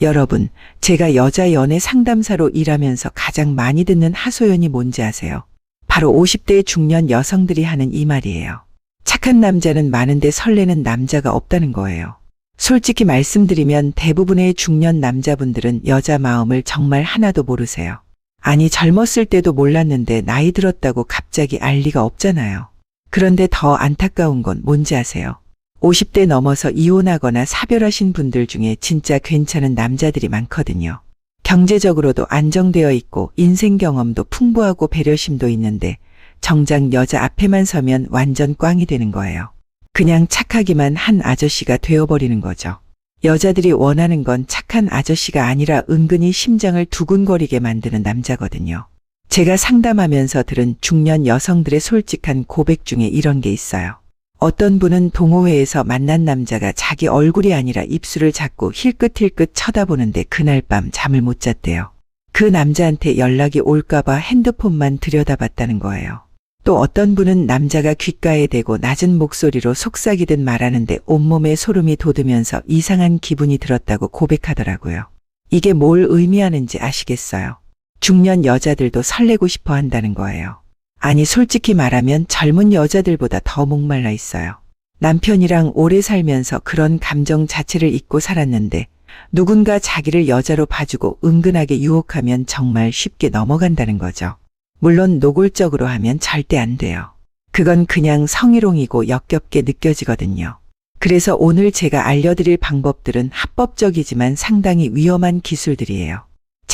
여러분, 제가 여자 연애 상담사로 일하면서 가장 많이 듣는 하소연이 뭔지 아세요? 바로 50대 중년 여성들이 하는 이 말이에요. 착한 남자는 많은데 설레는 남자가 없다는 거예요. 솔직히 말씀드리면 대부분의 중년 남자분들은 여자 마음을 정말 하나도 모르세요. 아니, 젊었을 때도 몰랐는데 나이 들었다고 갑자기 알 리가 없잖아요. 그런데 더 안타까운 건 뭔지 아세요? 50대 넘어서 이혼하거나 사별하신 분들 중에 진짜 괜찮은 남자들이 많거든요. 경제적으로도 안정되어 있고 인생 경험도 풍부하고 배려심도 있는데 정작 여자 앞에만 서면 완전 꽝이 되는 거예요. 그냥 착하기만 한 아저씨가 되어버리는 거죠. 여자들이 원하는 건 착한 아저씨가 아니라 은근히 심장을 두근거리게 만드는 남자거든요. 제가 상담하면서 들은 중년 여성들의 솔직한 고백 중에 이런 게 있어요. 어떤 분은 동호회에서 만난 남자가 자기 얼굴이 아니라 입술을 자꾸 힐끗힐끗 쳐다보는데 그날 밤 잠을 못 잤대요. 그 남자한테 연락이 올까봐 핸드폰만 들여다봤다는 거예요. 또 어떤 분은 남자가 귓가에 대고 낮은 목소리로 속삭이듯 말하는데 온몸에 소름이 돋으면서 이상한 기분이 들었다고 고백하더라고요. 이게 뭘 의미하는지 아시겠어요? 중년 여자들도 설레고 싶어 한다는 거예요. 아니, 솔직히 말하면 젊은 여자들보다 더 목말라 있어요. 남편이랑 오래 살면서 그런 감정 자체를 잊고 살았는데 누군가 자기를 여자로 봐주고 은근하게 유혹하면 정말 쉽게 넘어간다는 거죠. 물론 노골적으로 하면 절대 안 돼요. 그건 그냥 성희롱이고 역겹게 느껴지거든요. 그래서 오늘 제가 알려드릴 방법들은 합법적이지만 상당히 위험한 기술들이에요.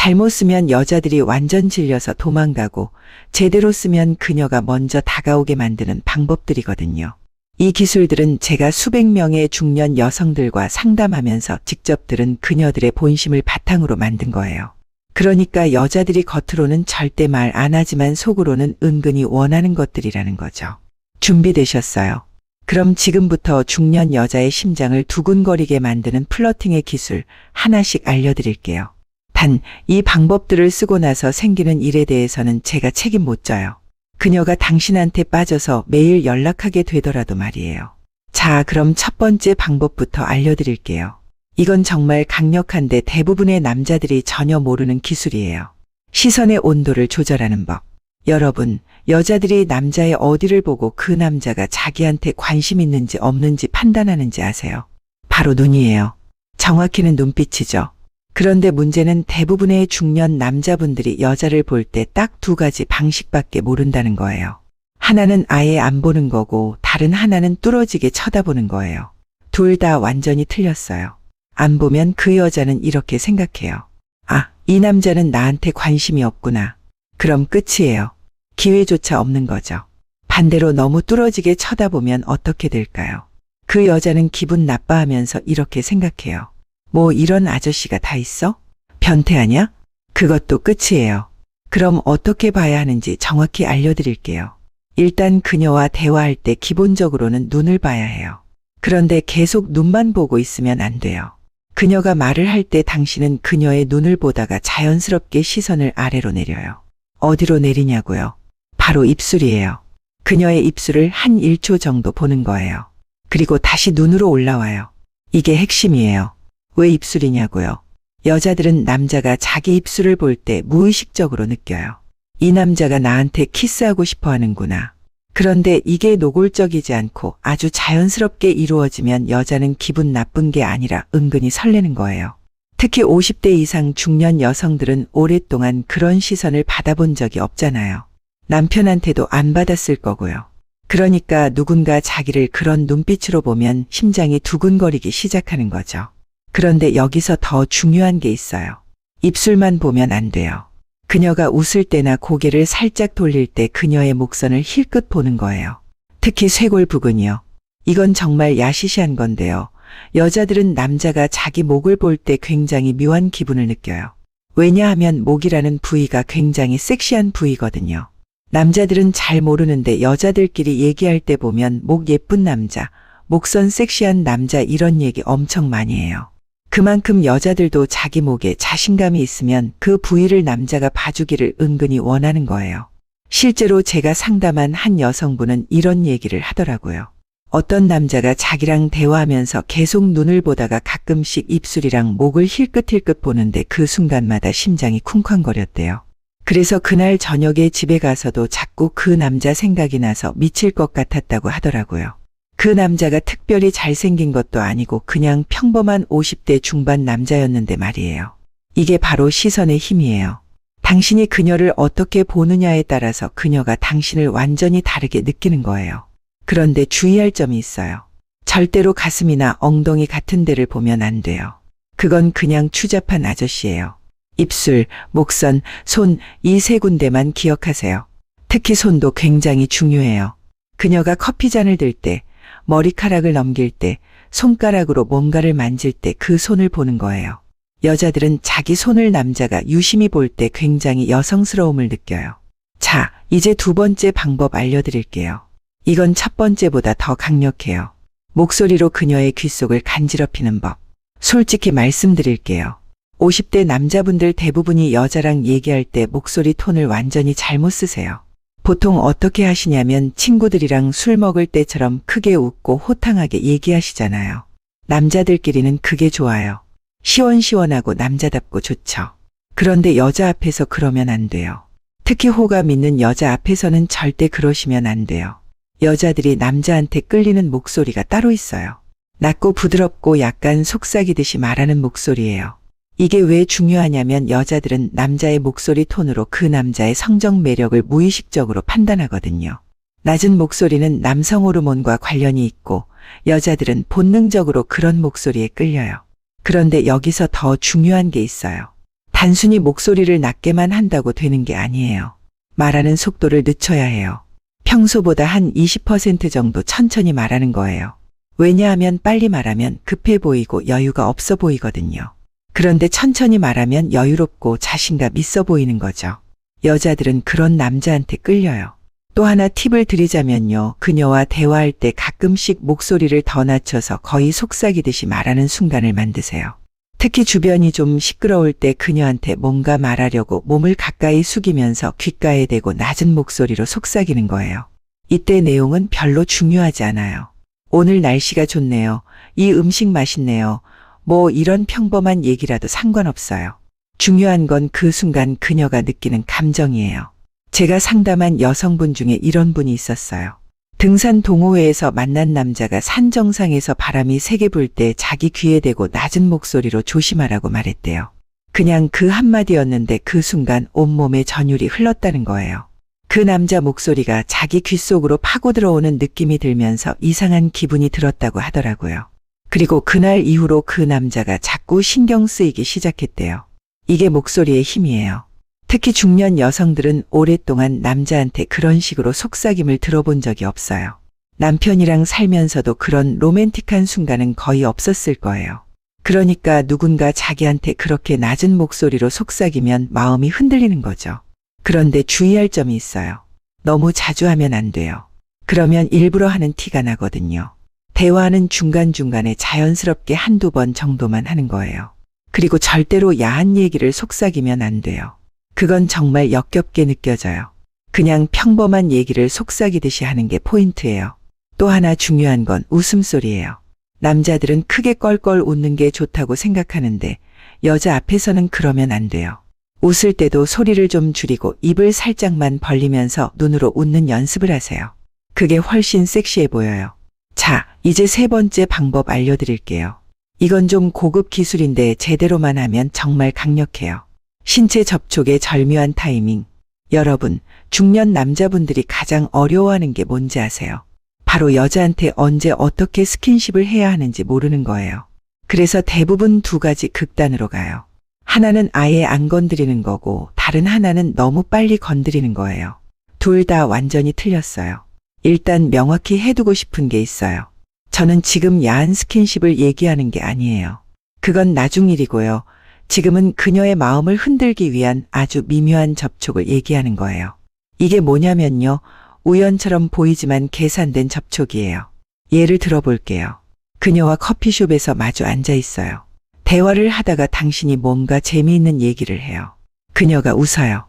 잘못 쓰면 여자들이 완전 질려서 도망가고 제대로 쓰면 그녀가 먼저 다가오게 만드는 방법들이거든요. 이 기술들은 제가 수백 명의 중년 여성들과 상담하면서 직접 들은 그녀들의 본심을 바탕으로 만든 거예요. 그러니까 여자들이 겉으로는 절대 말 안 하지만 속으로는 은근히 원하는 것들이라는 거죠. 준비되셨어요? 그럼 지금부터 중년 여자의 심장을 두근거리게 만드는 플러팅의 기술 하나씩 알려드릴게요. 단, 이 방법들을 쓰고 나서 생기는 일에 대해서는 제가 책임 못 져요. 그녀가 당신한테 빠져서 매일 연락하게 되더라도 말이에요. 자, 그럼 첫 번째 방법부터 알려드릴게요. 이건 정말 강력한데 대부분의 남자들이 전혀 모르는 기술이에요. 시선의 온도를 조절하는 법. 여러분, 여자들이 남자의 어디를 보고 그 남자가 자기한테 관심 있는지 없는지 판단하는지 아세요? 바로 눈이에요. 정확히는 눈빛이죠. 그런데 문제는 대부분의 중년 남자분들이 여자를 볼 때 딱 두 가지 방식밖에 모른다는 거예요. 하나는 아예 안 보는 거고 다른 하나는 뚫어지게 쳐다보는 거예요. 둘 다 완전히 틀렸어요. 안 보면 그 여자는 이렇게 생각해요. 아, 이 남자는 나한테 관심이 없구나. 그럼 끝이에요. 기회조차 없는 거죠. 반대로 너무 뚫어지게 쳐다보면 어떻게 될까요? 그 여자는 기분 나빠하면서 이렇게 생각해요. 뭐 이런 아저씨가 다 있어? 변태하냐? 그것도 끝이에요. 그럼 어떻게 봐야 하는지 정확히 알려드릴게요. 일단 그녀와 대화할 때 기본적으로는 눈을 봐야 해요. 그런데 계속 눈만 보고 있으면 안 돼요. 그녀가 말을 할 때 당신은 그녀의 눈을 보다가 자연스럽게 시선을 아래로 내려요. 어디로 내리냐고요? 바로 입술이에요. 그녀의 입술을 한 1초 정도 보는 거예요. 그리고 다시 눈으로 올라와요. 이게 핵심이에요. 왜 입술이냐고요? 여자들은 남자가 자기 입술을 볼 때 무의식적으로 느껴요. 이 남자가 나한테 키스하고 싶어 하는구나. 그런데 이게 노골적이지 않고 아주 자연스럽게 이루어지면 여자는 기분 나쁜 게 아니라 은근히 설레는 거예요. 특히 50대 이상 중년 여성들은 오랫동안 그런 시선을 받아본 적이 없잖아요. 남편한테도 안 받았을 거고요. 그러니까 누군가 자기를 그런 눈빛으로 보면 심장이 두근거리기 시작하는 거죠. 그런데 여기서 더 중요한 게 있어요. 입술만 보면 안 돼요. 그녀가 웃을 때나 고개를 살짝 돌릴 때 그녀의 목선을 힐끗 보는 거예요. 특히 쇄골 부근이요. 이건 정말 야시시한 건데요. 여자들은 남자가 자기 목을 볼 때 굉장히 묘한 기분을 느껴요. 왜냐하면 목이라는 부위가 굉장히 섹시한 부위거든요. 남자들은 잘 모르는데 여자들끼리 얘기할 때 보면 목 예쁜 남자, 목선 섹시한 남자 이런 얘기 엄청 많이 해요. 그만큼 여자들도 자기 목에 자신감이 있으면 그 부위를 남자가 봐주기를 은근히 원하는 거예요. 실제로 제가 상담한 한 여성분은 이런 얘기를 하더라고요. 어떤 남자가 자기랑 대화하면서 계속 눈을 보다가 가끔씩 입술이랑 목을 힐끗힐끗 보는데 그 순간마다 심장이 쿵쾅거렸대요. 그래서 그날 저녁에 집에 가서도 자꾸 그 남자 생각이 나서 미칠 것 같았다고 하더라고요. 그 남자가 특별히 잘생긴 것도 아니고 그냥 평범한 50대 중반 남자였는데 말이에요. 이게 바로 시선의 힘이에요. 당신이 그녀를 어떻게 보느냐에 따라서 그녀가 당신을 완전히 다르게 느끼는 거예요. 그런데 주의할 점이 있어요. 절대로 가슴이나 엉덩이 같은 데를 보면 안 돼요. 그건 그냥 추잡한 아저씨예요. 입술, 목선, 손, 이 세 군데만 기억하세요. 특히 손도 굉장히 중요해요. 그녀가 커피잔을 들 때, 머리카락을 넘길 때, 손가락으로 뭔가를 만질 때 그 손을 보는 거예요. 여자들은 자기 손을 남자가 유심히 볼 때 굉장히 여성스러움을 느껴요. 자, 이제 두 번째 방법 알려드릴게요. 이건 첫 번째보다 더 강력해요. 목소리로 그녀의 귓속을 간지럽히는 법. 솔직히 말씀드릴게요. 50대 남자분들 대부분이 여자랑 얘기할 때 목소리 톤을 완전히 잘못 쓰세요. 보통 어떻게 하시냐면 친구들이랑 술 먹을 때처럼 크게 웃고 호탕하게 얘기하시잖아요. 남자들끼리는 그게 좋아요. 시원시원하고 남자답고 좋죠. 그런데 여자 앞에서 그러면 안 돼요. 특히 호감 있는 여자 앞에서는 절대 그러시면 안 돼요. 여자들이 남자한테 끌리는 목소리가 따로 있어요. 낮고 부드럽고 약간 속삭이듯이 말하는 목소리예요. 이게 왜 중요하냐면 여자들은 남자의 목소리 톤으로 그 남자의 성적 매력을 무의식적으로 판단하거든요. 낮은 목소리는 남성 호르몬과 관련이 있고 여자들은 본능적으로 그런 목소리에 끌려요. 그런데 여기서 더 중요한 게 있어요. 단순히 목소리를 낮게만 한다고 되는 게 아니에요. 말하는 속도를 늦춰야 해요. 평소보다 한 20% 정도 천천히 말하는 거예요. 왜냐하면 빨리 말하면 급해 보이고 여유가 없어 보이거든요. 그런데 천천히 말하면 여유롭고 자신감 있어 보이는 거죠. 여자들은 그런 남자한테 끌려요. 또 하나 팁을 드리자면요. 그녀와 대화할 때 가끔씩 목소리를 더 낮춰서 거의 속삭이듯이 말하는 순간을 만드세요. 특히 주변이 좀 시끄러울 때 그녀한테 뭔가 말하려고 몸을 가까이 숙이면서 귓가에 대고 낮은 목소리로 속삭이는 거예요. 이때 내용은 별로 중요하지 않아요. 오늘 날씨가 좋네요. 이 음식 맛있네요. 뭐 이런 평범한 얘기라도 상관없어요. 중요한 건 그 순간 그녀가 느끼는 감정이에요. 제가 상담한 여성분 중에 이런 분이 있었어요. 등산 동호회에서 만난 남자가 산 정상에서 바람이 세게 불 때 자기 귀에 대고 낮은 목소리로 조심하라고 말했대요. 그냥 그 한마디였는데 그 순간 온몸에 전율이 흘렀다는 거예요. 그 남자 목소리가 자기 귀 속으로 파고 들어오는 느낌이 들면서 이상한 기분이 들었다고 하더라고요. 그리고 그날 이후로 그 남자가 자꾸 신경 쓰이기 시작했대요. 이게 목소리의 힘이에요. 특히 중년 여성들은 오랫동안 남자한테 그런 식으로 속삭임을 들어본 적이 없어요. 남편이랑 살면서도 그런 로맨틱한 순간은 거의 없었을 거예요. 그러니까 누군가 자기한테 그렇게 낮은 목소리로 속삭이면 마음이 흔들리는 거죠. 그런데 주의할 점이 있어요. 너무 자주 하면 안 돼요. 그러면 일부러 하는 티가 나거든요. 대화는 중간중간에 자연스럽게 한두 번 정도만 하는 거예요. 그리고 절대로 야한 얘기를 속삭이면 안 돼요. 그건 정말 역겹게 느껴져요. 그냥 평범한 얘기를 속삭이듯이 하는 게 포인트예요. 또 하나 중요한 건 웃음소리예요. 남자들은 크게 껄껄 웃는 게 좋다고 생각하는데 여자 앞에서는 그러면 안 돼요. 웃을 때도 소리를 좀 줄이고 입을 살짝만 벌리면서 눈으로 웃는 연습을 하세요. 그게 훨씬 섹시해 보여요. 자, 이제 세 번째 방법 알려드릴게요. 이건 좀 고급 기술인데 제대로만 하면 정말 강력해요. 신체 접촉의 절묘한 타이밍. 여러분, 중년 남자분들이 가장 어려워하는 게 뭔지 아세요? 바로 여자한테 언제 어떻게 스킨십을 해야 하는지 모르는 거예요. 그래서 대부분 두 가지 극단으로 가요. 하나는 아예 안 건드리는 거고, 다른 하나는 너무 빨리 건드리는 거예요. 둘 다 완전히 틀렸어요. 일단 명확히 해두고 싶은 게 있어요. 저는 지금 야한 스킨십을 얘기하는 게 아니에요. 그건 나중 일이고요. 지금은 그녀의 마음을 흔들기 위한 아주 미묘한 접촉을 얘기하는 거예요. 이게 뭐냐면요. 우연처럼 보이지만 계산된 접촉이에요. 예를 들어볼게요. 그녀와 커피숍에서 마주 앉아 있어요. 대화를 하다가 당신이 뭔가 재미있는 얘기를 해요. 그녀가 웃어요.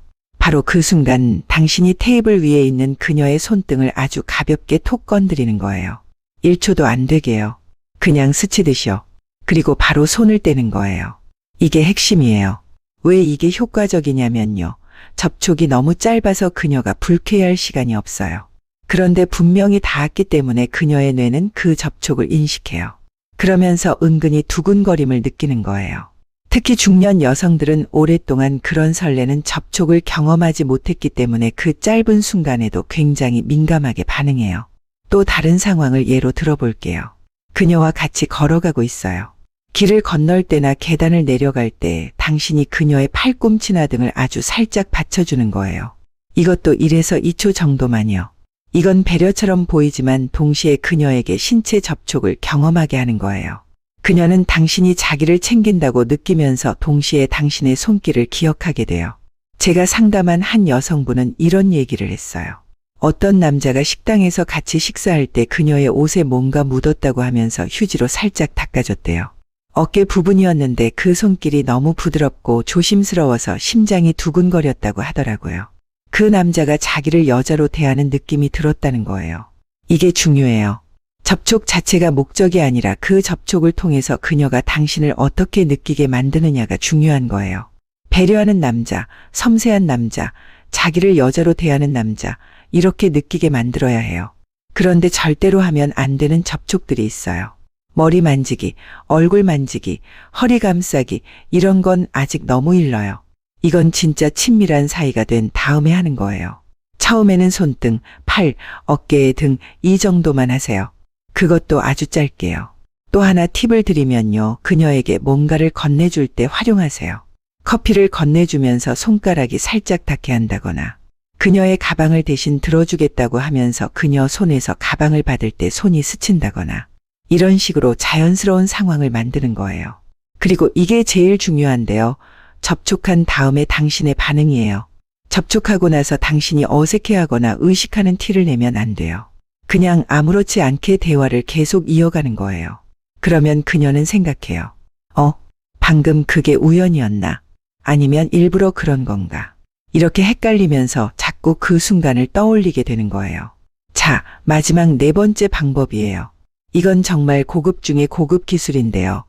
바로 그 순간 당신이 테이블 위에 있는 그녀의 손등을 아주 가볍게 톡 건드리는 거예요. 1초도 안 되게요. 그냥 스치듯이요. 그리고 바로 손을 떼는 거예요. 이게 핵심이에요. 왜 이게 효과적이냐면요. 접촉이 너무 짧아서 그녀가 불쾌할 시간이 없어요. 그런데 분명히 닿았기 때문에 그녀의 뇌는 그 접촉을 인식해요. 그러면서 은근히 두근거림을 느끼는 거예요. 특히 중년 여성들은 오랫동안 그런 설레는 접촉을 경험하지 못했기 때문에 그 짧은 순간에도 굉장히 민감하게 반응해요. 또 다른 상황을 예로 들어볼게요. 그녀와 같이 걸어가고 있어요. 길을 건널 때나 계단을 내려갈 때 당신이 그녀의 팔꿈치나 등을 아주 살짝 받쳐주는 거예요. 이것도 1에서 2초 정도만요. 이건 배려처럼 보이지만 동시에 그녀에게 신체 접촉을 경험하게 하는 거예요. 그녀는 당신이 자기를 챙긴다고 느끼면서 동시에 당신의 손길을 기억하게 돼요. 제가 상담한 한 여성분은 이런 얘기를 했어요. 어떤 남자가 식당에서 같이 식사할 때 그녀의 옷에 뭔가 묻었다고 하면서 휴지로 살짝 닦아줬대요. 어깨 부분이었는데 그 손길이 너무 부드럽고 조심스러워서 심장이 두근거렸다고 하더라고요. 그 남자가 자기를 여자로 대하는 느낌이 들었다는 거예요. 이게 중요해요. 접촉 자체가 목적이 아니라 그 접촉을 통해서 그녀가 당신을 어떻게 느끼게 만드느냐가 중요한 거예요. 배려하는 남자, 섬세한 남자, 자기를 여자로 대하는 남자, 이렇게 느끼게 만들어야 해요. 그런데 절대로 하면 안 되는 접촉들이 있어요. 머리 만지기, 얼굴 만지기, 허리 감싸기, 이런 건 아직 너무 일러요. 이건 진짜 친밀한 사이가 된 다음에 하는 거예요. 처음에는 손등, 팔, 어깨 등 이 정도만 하세요. 그것도 아주 짧게요. 또 하나 팁을 드리면요. 그녀에게 뭔가를 건네줄 때 활용하세요. 커피를 건네주면서 손가락이 살짝 닿게 한다거나 그녀의 가방을 대신 들어주겠다고 하면서 그녀 손에서 가방을 받을 때 손이 스친다거나 이런 식으로 자연스러운 상황을 만드는 거예요. 그리고 이게 제일 중요한데요. 접촉한 다음에 당신의 반응이에요. 접촉하고 나서 당신이 어색해하거나 의식하는 티를 내면 안 돼요. 그냥 아무렇지 않게 대화를 계속 이어가는 거예요. 그러면 그녀는 생각해요. 어, 방금 그게 우연이었나? 아니면 일부러 그런 건가? 이렇게 헷갈리면서 자꾸 그 순간을 떠올리게 되는 거예요. 자, 마지막 네 번째 방법이에요. 이건 정말 고급 중의 고급 기술인데요.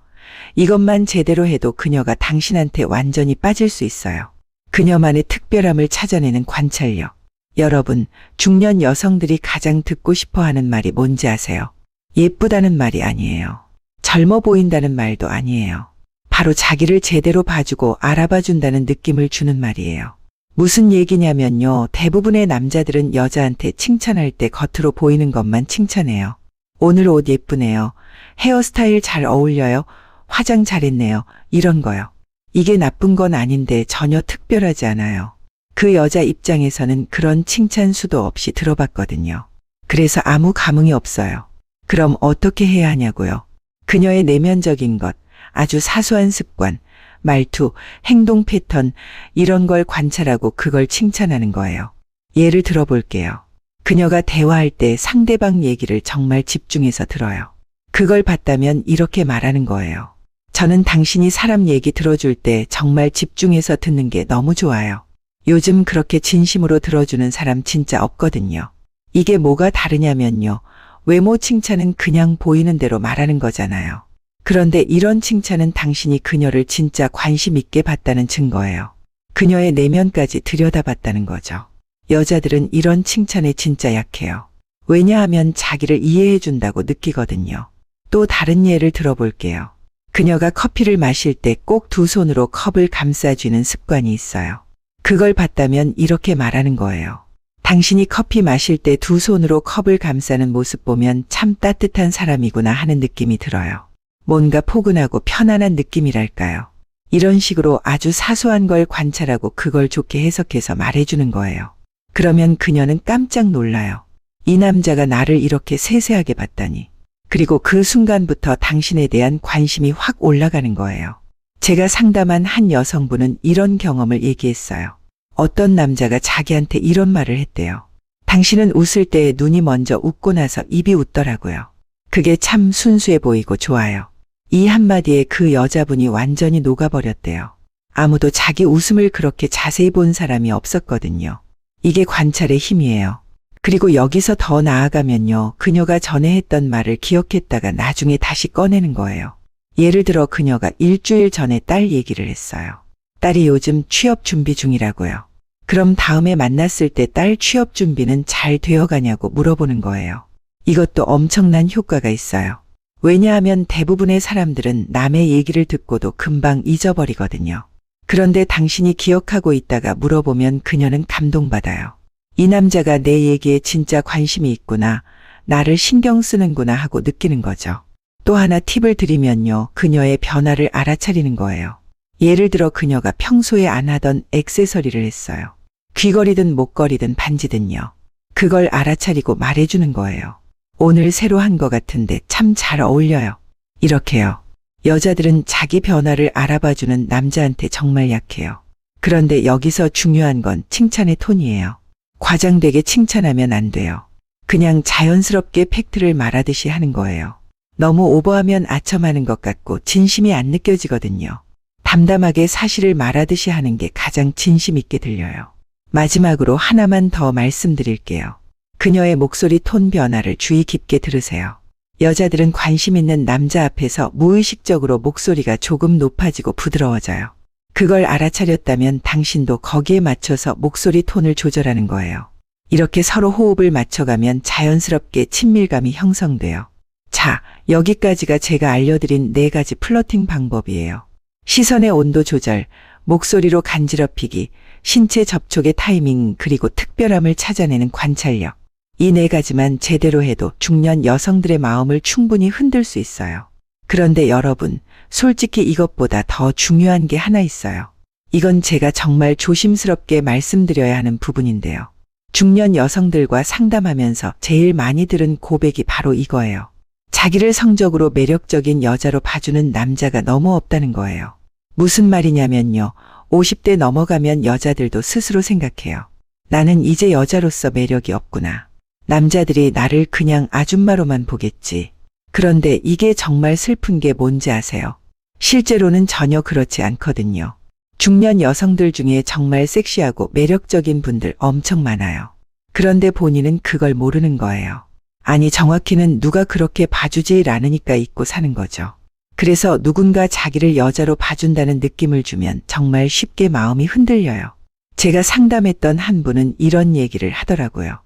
이것만 제대로 해도 그녀가 당신한테 완전히 빠질 수 있어요. 그녀만의 특별함을 찾아내는 관찰력. 여러분, 중년 여성들이 가장 듣고 싶어 하는 말이 뭔지 아세요? 예쁘다는 말이 아니에요. 젊어 보인다는 말도 아니에요. 바로 자기를 제대로 봐주고 알아봐 준다는 느낌을 주는 말이에요. 무슨 얘기냐면요. 대부분의 남자들은 여자한테 칭찬할 때 겉으로 보이는 것만 칭찬해요. 오늘 옷 예쁘네요. 헤어스타일 잘 어울려요. 화장 잘했네요. 이런 거요. 이게 나쁜 건 아닌데 전혀 특별하지 않아요. 그 여자 입장에서는 그런 칭찬 수도 없이 들어봤거든요. 그래서 아무 감흥이 없어요. 그럼 어떻게 해야 하냐고요? 그녀의 내면적인 것, 아주 사소한 습관, 말투, 행동 패턴, 이런 걸 관찰하고 그걸 칭찬하는 거예요. 예를 들어볼게요. 그녀가 대화할 때 상대방 얘기를 정말 집중해서 들어요. 그걸 봤다면 이렇게 말하는 거예요. 저는 당신이 사람 얘기 들어줄 때 정말 집중해서 듣는 게 너무 좋아요. 요즘 그렇게 진심으로 들어주는 사람 진짜 없거든요. 이게 뭐가 다르냐면요. 외모 칭찬은 그냥 보이는 대로 말하는 거잖아요. 그런데 이런 칭찬은 당신이 그녀를 진짜 관심 있게 봤다는 증거예요. 그녀의 내면까지 들여다봤다는 거죠. 여자들은 이런 칭찬에 진짜 약해요. 왜냐하면 자기를 이해해 준다고 느끼거든요. 또 다른 예를 들어볼게요. 그녀가 커피를 마실 때 꼭 두 손으로 컵을 감싸쥐는 습관이 있어요. 그걸 봤다면 이렇게 말하는 거예요. 당신이 커피 마실 때 두 손으로 컵을 감싸는 모습 보면 참 따뜻한 사람이구나 하는 느낌이 들어요. 뭔가 포근하고 편안한 느낌이랄까요. 이런 식으로 아주 사소한 걸 관찰하고 그걸 좋게 해석해서 말해주는 거예요. 그러면 그녀는 깜짝 놀라요. 이 남자가 나를 이렇게 세세하게 봤다니. 그리고 그 순간부터 당신에 대한 관심이 확 올라가는 거예요. 제가 상담한 한 여성분은 이런 경험을 얘기했어요. 어떤 남자가 자기한테 이런 말을 했대요. 당신은 웃을 때 눈이 먼저 웃고 나서 입이 웃더라고요. 그게 참 순수해 보이고 좋아요. 이 한마디에 그 여자분이 완전히 녹아버렸대요. 아무도 자기 웃음을 그렇게 자세히 본 사람이 없었거든요. 이게 관찰의 힘이에요. 그리고 여기서 더 나아가면요. 그녀가 전에 했던 말을 기억했다가 나중에 다시 꺼내는 거예요. 예를 들어 그녀가 일주일 전에 딸 얘기를 했어요. 딸이 요즘 취업 준비 중이라고요. 그럼 다음에 만났을 때 딸 취업 준비는 잘 되어 가냐고 물어보는 거예요. 이것도 엄청난 효과가 있어요. 왜냐하면 대부분의 사람들은 남의 얘기를 듣고도 금방 잊어버리거든요. 그런데 당신이 기억하고 있다가 물어보면 그녀는 감동받아요. 이 남자가 내 얘기에 진짜 관심이 있구나, 나를 신경 쓰는구나 하고 느끼는 거죠. 또 하나 팁을 드리면요, 그녀의 변화를 알아차리는 거예요. 예를 들어 그녀가 평소에 안 하던 액세서리를 했어요. 귀걸이든 목걸이든 반지든요. 그걸 알아차리고 말해주는 거예요. 오늘 새로 한것 같은데 참 잘 어울려요. 이렇게요. 여자들은 자기 변화를 알아봐주는 남자한테 정말 약해요. 그런데 여기서 중요한 건 칭찬의 톤이에요. 과장되게 칭찬하면 안 돼요. 그냥 자연스럽게 팩트를 말하듯이 하는 거예요. 너무 오버하면 아첨하는 것 같고 진심이 안 느껴지거든요. 담담하게 사실을 말하듯이 하는 게 가장 진심 있게 들려요. 마지막으로 하나만 더 말씀드릴게요. 그녀의 목소리 톤 변화를 주의 깊게 들으세요. 여자들은 관심 있는 남자 앞에서 무의식적으로 목소리가 조금 높아지고 부드러워져요. 그걸 알아차렸다면 당신도 거기에 맞춰서 목소리 톤을 조절하는 거예요. 이렇게 서로 호흡을 맞춰가면 자연스럽게 친밀감이 형성돼요. 자, 여기까지가 제가 알려드린 네 가지 플러팅 방법이에요. 시선의 온도 조절, 목소리로 간지럽히기, 신체 접촉의 타이밍, 그리고 특별함을 찾아내는 관찰력. 이 네 가지만 제대로 해도 중년 여성들의 마음을 충분히 흔들 수 있어요. 그런데 여러분, 솔직히 이것보다 더 중요한 게 하나 있어요. 이건 제가 정말 조심스럽게 말씀드려야 하는 부분인데요. 중년 여성들과 상담하면서 제일 많이 들은 고백이 바로 이거예요. 자기를 성적으로 매력적인 여자로 봐주는 남자가 너무 없다는 거예요. 무슨 말이냐면요. 50대 넘어가면 여자들도 스스로 생각해요. 나는 이제 여자로서 매력이 없구나. 남자들이 나를 그냥 아줌마로만 보겠지. 그런데 이게 정말 슬픈 게 뭔지 아세요? 실제로는 전혀 그렇지 않거든요. 중년 여성들 중에 정말 섹시하고 매력적인 분들 엄청 많아요. 그런데 본인은 그걸 모르는 거예요. 아니, 정확히는 누가 그렇게 봐주질 않으니까 잊고 사는 거죠. 그래서 누군가 자기를 여자로 봐준다는 느낌을 주면 정말 쉽게 마음이 흔들려요. 제가 상담했던 한 분은 이런 얘기를 하더라고요.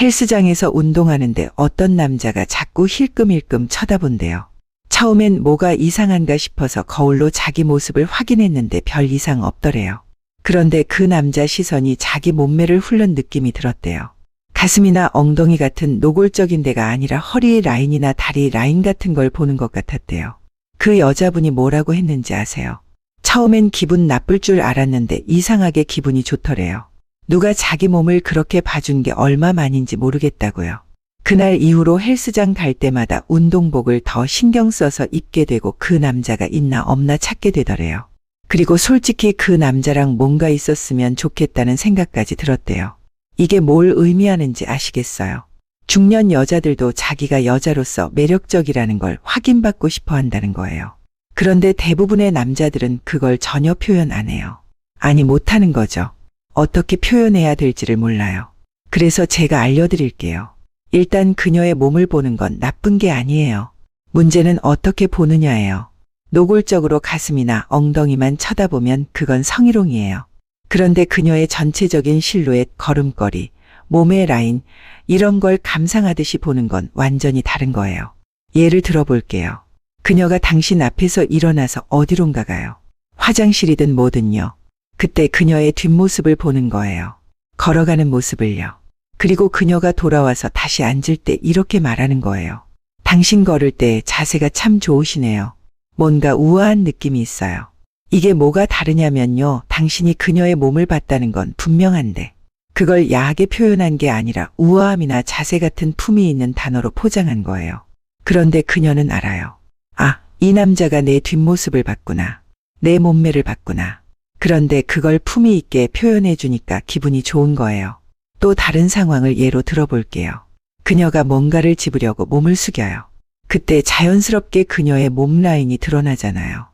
헬스장에서 운동하는데 어떤 남자가 자꾸 힐끔힐끔 쳐다본대요. 처음엔 뭐가 이상한가 싶어서 거울로 자기 모습을 확인했는데 별 이상 없더래요. 그런데 그 남자 시선이 자기 몸매를 훑는 느낌이 들었대요. 가슴이나 엉덩이 같은 노골적인 데가 아니라 허리 라인이나 다리 라인 같은 걸 보는 것 같았대요. 그 여자분이 뭐라고 했는지 아세요? 처음엔 기분 나쁠 줄 알았는데 이상하게 기분이 좋더래요. 누가 자기 몸을 그렇게 봐준 게 얼마만인지 모르겠다고요. 그날 이후로 헬스장 갈 때마다 운동복을 더 신경 써서 입게 되고 그 남자가 있나 없나 찾게 되더래요. 그리고 솔직히 그 남자랑 뭔가 있었으면 좋겠다는 생각까지 들었대요. 이게 뭘 의미하는지 아시겠어요? 중년 여자들도 자기가 여자로서 매력적이라는 걸 확인받고 싶어 한다는 거예요. 그런데 대부분의 남자들은 그걸 전혀 표현 안 해요. 아니, 못하는 거죠. 어떻게 표현해야 될지를 몰라요. 그래서 제가 알려드릴게요. 일단 그녀의 몸을 보는 건 나쁜 게 아니에요. 문제는 어떻게 보느냐예요. 노골적으로 가슴이나 엉덩이만 쳐다보면 그건 성희롱이에요. 그런데 그녀의 전체적인 실루엣, 걸음걸이, 몸의 라인, 이런 걸 감상하듯이 보는 건 완전히 다른 거예요. 예를 들어 볼게요. 그녀가 당신 앞에서 일어나서 어디론가 가요. 화장실이든 뭐든요. 그때 그녀의 뒷모습을 보는 거예요. 걸어가는 모습을요. 그리고 그녀가 돌아와서 다시 앉을 때 이렇게 말하는 거예요. 당신 걸을 때 자세가 참 좋으시네요. 뭔가 우아한 느낌이 있어요. 이게 뭐가 다르냐면요. 당신이 그녀의 몸을 봤다는 건 분명한데, 그걸 야하게 표현한 게 아니라 우아함이나 자세 같은 품이 있는 단어로 포장한 거예요. 그런데 그녀는 알아요. 아, 이 남자가 내 뒷모습을 봤구나. 내 몸매를 봤구나. 그런데 그걸 품위 있게 표현해 주니까 기분이 좋은 거예요. 또 다른 상황을 예로 들어볼게요. 그녀가 뭔가를 집으려고 몸을 숙여요. 그때 자연스럽게 그녀의 몸 라인이 드러나잖아요.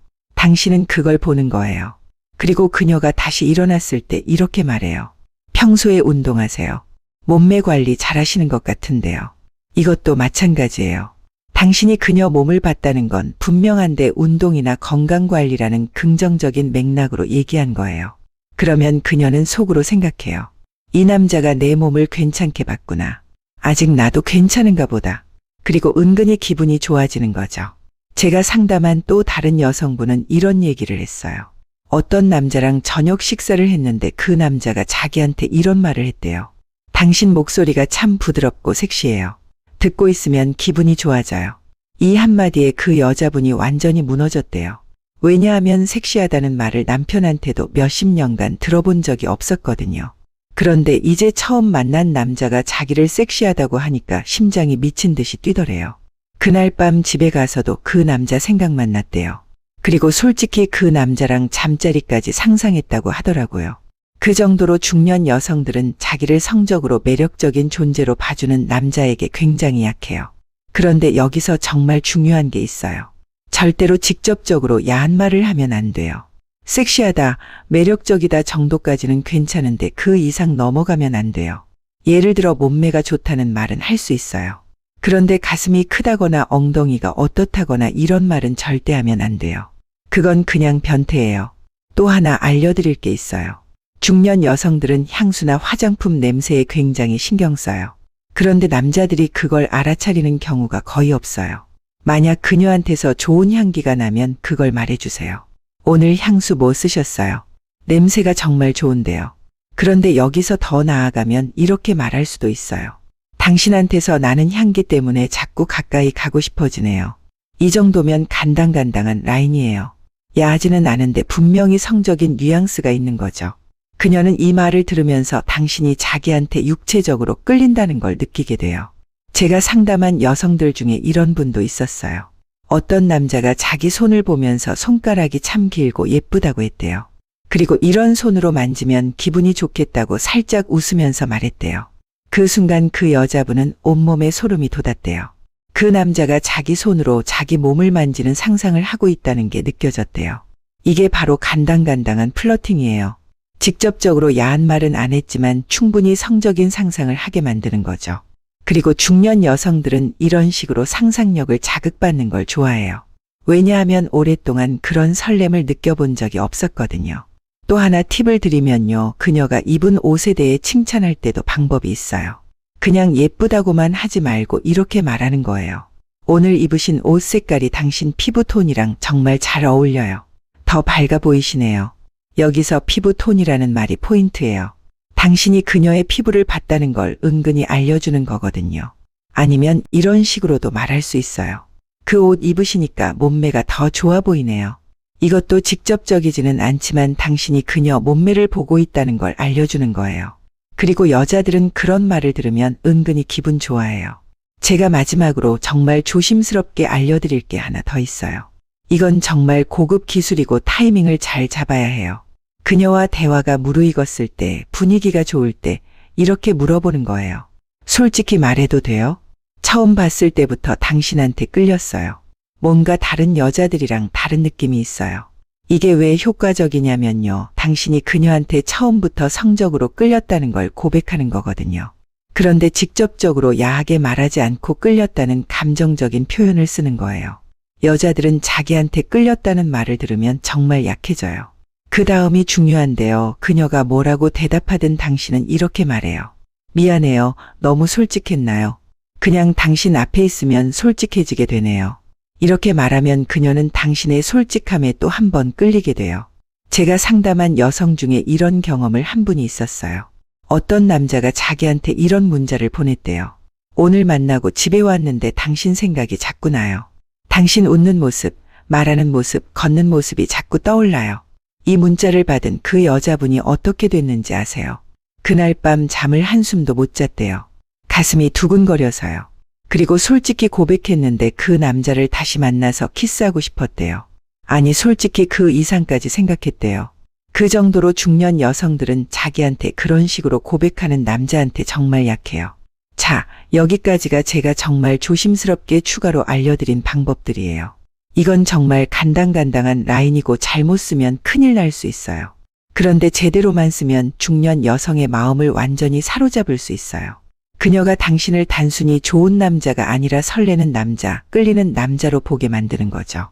당신은 그걸 보는 거예요. 그리고 그녀가 다시 일어났을 때 이렇게 말해요. 평소에 운동하세요. 몸매 관리 잘 하시는 것 같은데요. 이것도 마찬가지예요. 당신이 그녀 몸을 봤다는 건 분명한데 운동이나 건강 관리라는 긍정적인 맥락으로 얘기한 거예요. 그러면 그녀는 속으로 생각해요. 이 남자가 내 몸을 괜찮게 봤구나. 아직 나도 괜찮은가 보다. 그리고 은근히 기분이 좋아지는 거죠. 제가 상담한 또 다른 여성분은 이런 얘기를 했어요. 어떤 남자랑 저녁 식사를 했는데 그 남자가 자기한테 이런 말을 했대요. 당신 목소리가 참 부드럽고 섹시해요. 듣고 있으면 기분이 좋아져요. 이 한마디에 그 여자분이 완전히 무너졌대요. 왜냐하면 섹시하다는 말을 남편한테도 몇십 년간 들어본 적이 없었거든요. 그런데 이제 처음 만난 남자가 자기를 섹시하다고 하니까 심장이 미친 듯이 뛰더래요. 그날 밤 집에 가서도 그 남자 생각만 났대요. 그리고 솔직히 그 남자랑 잠자리까지 상상했다고 하더라고요. 그 정도로 중년 여성들은 자기를 성적으로 매력적인 존재로 봐주는 남자에게 굉장히 약해요. 그런데 여기서 정말 중요한 게 있어요. 절대로 직접적으로 야한 말을 하면 안 돼요. 섹시하다, 매력적이다 정도까지는 괜찮은데 그 이상 넘어가면 안 돼요. 예를 들어 몸매가 좋다는 말은 할 수 있어요. 그런데 가슴이 크다거나 엉덩이가 어떻다거나 이런 말은 절대 하면 안 돼요. 그건 그냥 변태예요. 또 하나 알려드릴 게 있어요. 중년 여성들은 향수나 화장품 냄새에 굉장히 신경 써요. 그런데 남자들이 그걸 알아차리는 경우가 거의 없어요. 만약 그녀한테서 좋은 향기가 나면 그걸 말해주세요. 오늘 향수 뭐 쓰셨어요? 냄새가 정말 좋은데요. 그런데 여기서 더 나아가면 이렇게 말할 수도 있어요. 당신한테서 나는 향기 때문에 자꾸 가까이 가고 싶어지네요. 이 정도면 간당간당한 라인이에요. 야하지는 않은데 분명히 성적인 뉘앙스가 있는 거죠. 그녀는 이 말을 들으면서 당신이 자기한테 육체적으로 끌린다는 걸 느끼게 돼요. 제가 상담한 여성들 중에 이런 분도 있었어요. 어떤 남자가 자기 손을 보면서 손가락이 참 길고 예쁘다고 했대요. 그리고 이런 손으로 만지면 기분이 좋겠다고 살짝 웃으면서 말했대요. 그 순간 그 여자분은 온몸에 소름이 돋았대요. 그 남자가 자기 손으로 자기 몸을 만지는 상상을 하고 있다는 게 느껴졌대요. 이게 바로 간당간당한 플러팅이에요. 직접적으로 야한 말은 안 했지만 충분히 성적인 상상을 하게 만드는 거죠. 그리고 중년 여성들은 이런 식으로 상상력을 자극받는 걸 좋아해요. 왜냐하면 오랫동안 그런 설렘을 느껴본 적이 없었거든요. 또 하나 팁을 드리면요. 그녀가 입은 옷에 대해 칭찬할 때도 방법이 있어요. 그냥 예쁘다고만 하지 말고 이렇게 말하는 거예요. 오늘 입으신 옷 색깔이 당신 피부 톤이랑 정말 잘 어울려요. 더 밝아 보이시네요. 여기서 피부 톤이라는 말이 포인트예요. 당신이 그녀의 피부를 봤다는 걸 은근히 알려주는 거거든요. 아니면 이런 식으로도 말할 수 있어요. 그 옷 입으시니까 몸매가 더 좋아 보이네요. 이것도 직접적이지는 않지만 당신이 그녀 몸매를 보고 있다는 걸 알려주는 거예요. 그리고 여자들은 그런 말을 들으면 은근히 기분 좋아해요. 제가 마지막으로 정말 조심스럽게 알려드릴 게 하나 더 있어요. 이건 정말 고급 기술이고 타이밍을 잘 잡아야 해요. 그녀와 대화가 무르익었을 때, 분위기가 좋을 때, 이렇게 물어보는 거예요. 솔직히 말해도 돼요? 처음 봤을 때부터 당신한테 끌렸어요. 뭔가 다른 여자들이랑 다른 느낌이 있어요. 이게 왜 효과적이냐면요. 당신이 그녀한테 처음부터 성적으로 끌렸다는 걸 고백하는 거거든요. 그런데 직접적으로 야하게 말하지 않고 끌렸다는 감정적인 표현을 쓰는 거예요. 여자들은 자기한테 끌렸다는 말을 들으면 정말 약해져요. 그 다음이 중요한데요. 그녀가 뭐라고 대답하든 당신은 이렇게 말해요. 미안해요. 너무 솔직했나요? 그냥 당신 앞에 있으면 솔직해지게 되네요. 이렇게 말하면 그녀는 당신의 솔직함에 또 한 번 끌리게 돼요. 제가 상담한 여성 중에 이런 경험을 한 분이 있었어요. 어떤 남자가 자기한테 이런 문자를 보냈대요. 오늘 만나고 집에 왔는데 당신 생각이 자꾸 나요. 당신 웃는 모습, 말하는 모습, 걷는 모습이 자꾸 떠올라요. 이 문자를 받은 그 여자분이 어떻게 됐는지 아세요? 그날 밤 잠을 한숨도 못 잤대요. 가슴이 두근거려서요. 그리고 솔직히 고백했는데 그 남자를 다시 만나서 키스하고 싶었대요. 아니, 솔직히 그 이상까지 생각했대요. 그 정도로 중년 여성들은 자기한테 그런 식으로 고백하는 남자한테 정말 약해요. 자, 여기까지가 제가 정말 조심스럽게 추가로 알려드린 방법들이에요. 이건 정말 간당간당한 라인이고 잘못 쓰면 큰일 날 수 있어요. 그런데 제대로만 쓰면 중년 여성의 마음을 완전히 사로잡을 수 있어요. 그녀가 당신을 단순히 좋은 남자가 아니라 설레는 남자, 끌리는 남자로 보게 만드는 거죠.